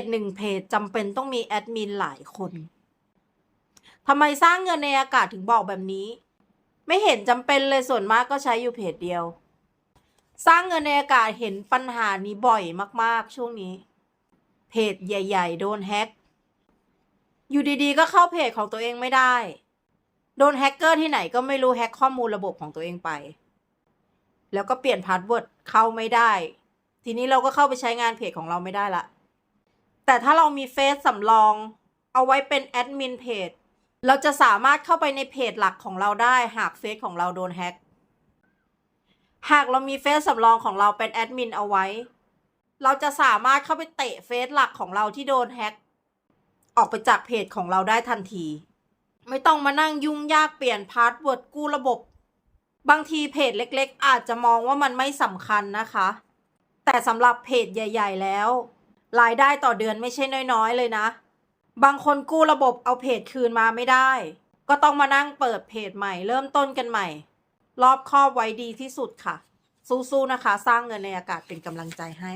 จหนึ่งเพจจำเป็นต้องมีแอดมินหลายคนทำไมสร้างเงินในอากาศถึงบอกแบบนี้ ไม่เห็นจำเป็นเลยส่วนมากก็ใช้อยู่เพจเดียว สร้างเงินในอากาศเห็นปัญหานี้บ่อยมาก ๆ ช่วงนี้ เพจใหญ่ ๆ โดนแฮ็กอยู่ดีๆ ก็เข้าเพจของตัวเองไม่ได้ โดนแฮกเกอร์ที่ไหนก็ไม่รู้แฮ็กข้อมูลระบบของตัวเองไป แล้วก็เปลี่ยนพาสเวิร์ดเข้าไม่ได้ ทีนี้เราก็เข้าไปใช้งานเพจของเราไม่ได้ละ แต่ถ้าเรามีเฟซสำรอง เอาไว้เป็นแอดมินเพจเราจะสามารถเข้าไปในเพจหลักของเราได้หากเฟซของเราโดนแฮ็กหากเรามีเฟซสำรองของเราเป็นแอดมินเอาไว้ เราจะสามารถเข้าไปเตะเฟซหลักของเราที่โดนแฮ็กออกไปจากเพจของเราได้ทันที ไม่ต้องมานั่งยุ่งยากเปลี่ยนพาสเวิร์ดกู้ระบบ บางทีเพจเล็กๆ อาจจะมองว่ามันไม่สำคัญนะคะ แต่สำหรับเพจใหญ่ ๆ แล้ว รายได้ต่อเดือนไม่ใช่น้อยๆ เลยนะ บางคนกู้ระบบเอาเพจคืนมาไม่ได้ ก็ต้องมานั่งเปิดเพจใหม่ เริ่มต้นกันใหม่ รอบครอบไว้ดีที่สุดค่ะ สู้ๆนะคะ สร้างเงินในอากาศเป็นกำลังใจให้